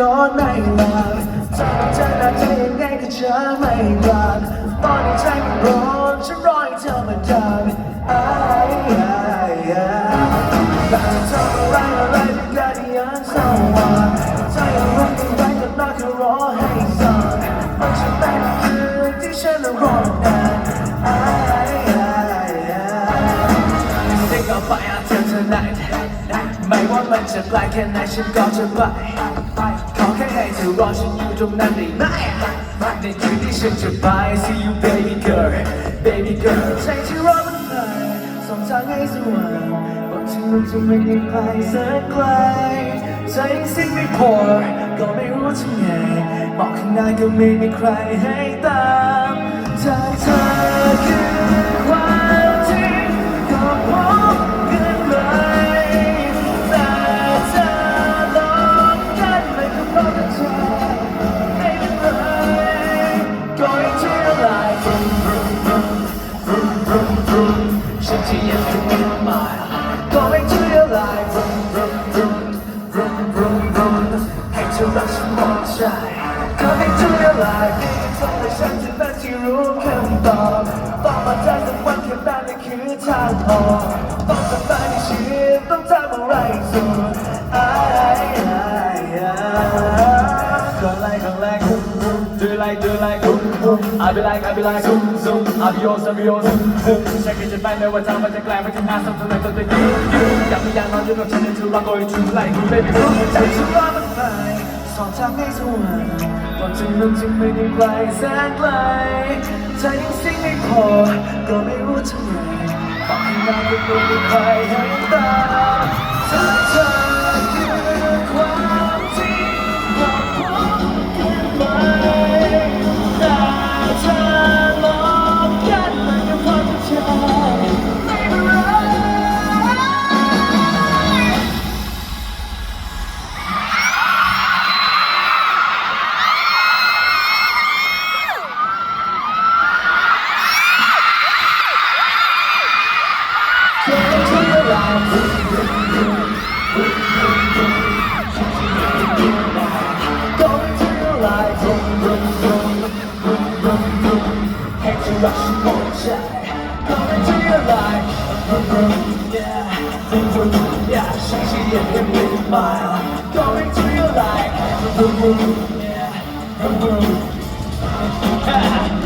นอนไม่หลับใจจะนาทียังไงก็เธอไม่กลับตอนนี้ใจมันร้อนฉันรอให้เธอมาดัง ก็น่าแค่รอให้สั่งมันจะเป็นคืนที่ฉันรอนานอ้อ้ายอ้าย Think I'll buy until tonight ไม่ว่ามันจะไกลแค่ไหนฉันก็จะไปขอแค่ให้เธอรอฉันอยู่ตรงนั้นได้ไหมในคืนที่ฉันจะไป See you baby girl baby girl ใจที่รอมันไปสองทางให้สว่างบอกฉันมันจะไม่ได้ไกลสักไกลใจยังสิ้นไม่พอ ก็ไม่รู้ทำไงบอกข้างหน้าก็ไม่มีใครให้ตามถ้าเธอคือความจริงก็พบกันไหมแต่เธอลองกันไม่ก็เพราะว่าเธอไม่เป็นไร Going to your life vroom vroom vroom vroom vroom vroom ฉันจะยังคงมีมาย Going to รักฉันหมดใจ Coming to your life นี่ทางให้ฉันจะเป็นที่รู้คำตอบต้องมาใจสักวันแค่นั้นนั่นคือทางออกต้องสบายในชีวิตต้องทำอะไรสุดอ้ายอ้ายอ้ายก่อนแรกก่อนแรก Do you like, do you like, boom, boom I be like, I be like, zoom, zoom I be yours, I be yours, boom, boom ฉันก็จะไปไม่ว่าทางมันจะไกลมันจะนานสักเท่าไหร่ก็จะยืนยืนอยากมีอย่างน้อยอยู่กับฉันในทุกวัน going to like you baby boom ใจฉันรอมันไป สองทางให้สว่างก่อนจะนั้นจึงไม่ได้ไกลแสนไกลใจยังสิ่งไม่พอ ก็ไม่รู้ทำไงบอกให้นานก็ไม่มีใครให้ตาเธอคือ Rush more, inside Coming to your life Yeah, yeah, she hit me with a smile Coming to your life Yeah,